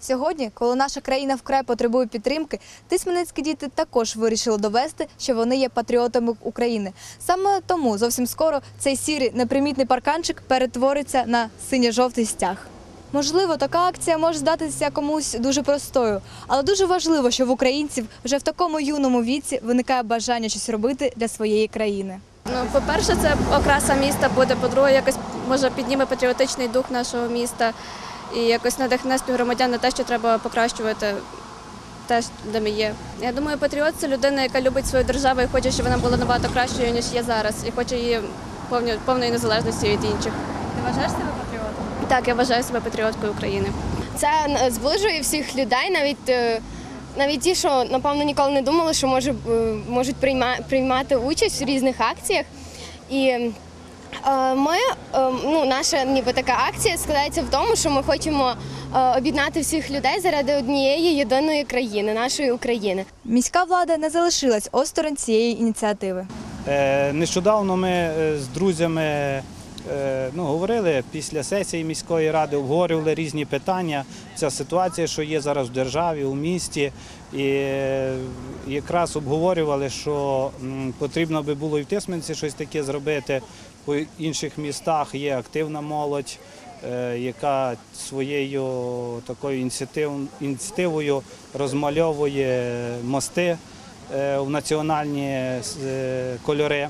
Сьогодні, коли наша країна вкрай потребує підтримки, тисменецькі діти також вирішили довести, що вони є патріотами України. Саме тому зовсім скоро цей сірий непримітний парканчик перетвориться на синьо-жовтий стяг. Можливо, така акція може здатися комусь дуже простою, але дуже важливо, що в українців вже в такому юному віці виникає бажання щось робити для своєї країни. Ну, по-перше, це окраса міста буде. По-друге, якось може підніме патріотичний дух нашого міста і якось надихне співгромадян на те, що треба покращувати те, де ми є. Я думаю, патріот це людина, яка любить свою державу і хоче, щоб вона була набагато кращою, ніж є зараз, і хоче її повні- повної незалежності від інших. Ти вважаєш себе патріотом? Так, я вважаю себе патріоткою України. Це зближує всіх людей, навіть е, навіть ті, що напевно ніколи не думали, що може, е, можуть прийма- приймати участь в різних акціях. І ми, е, ну, наша ніби така акція складається в тому, що ми хочемо е, об'єднати всіх людей заради однієї єдиної країни, нашої України. Міська влада не залишилась осторонь цієї ініціативи. Е, Нещодавно ми е, з друзями е, ну, говорили після сесії міської ради, обговорювали різні питання. Ця ситуація, що є зараз в державі, у місті, і е, якраз обговорювали, що потрібно би було і в Тисменці щось таке зробити. По інших містах є активна молодь, е, яка своєю такою ініціатив- ініціативою розмальовує мости е, в національні е, кольори.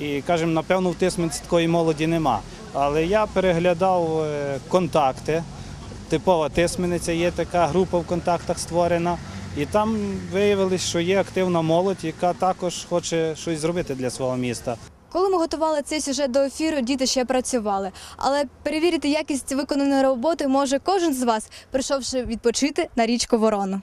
І кажемо, напевно, в Тисменці такої молоді нема. Але я переглядав е, контакти. Типова Тисмениця є така група в контактах створена. І там виявилось, що є активна молодь, яка також хоче щось зробити для свого міста. Коли ми готували цей сюжет до ефіру, діти ще працювали. Але перевірити якість виконаної роботи може кожен з вас, прийшовши відпочити на річку Ворону.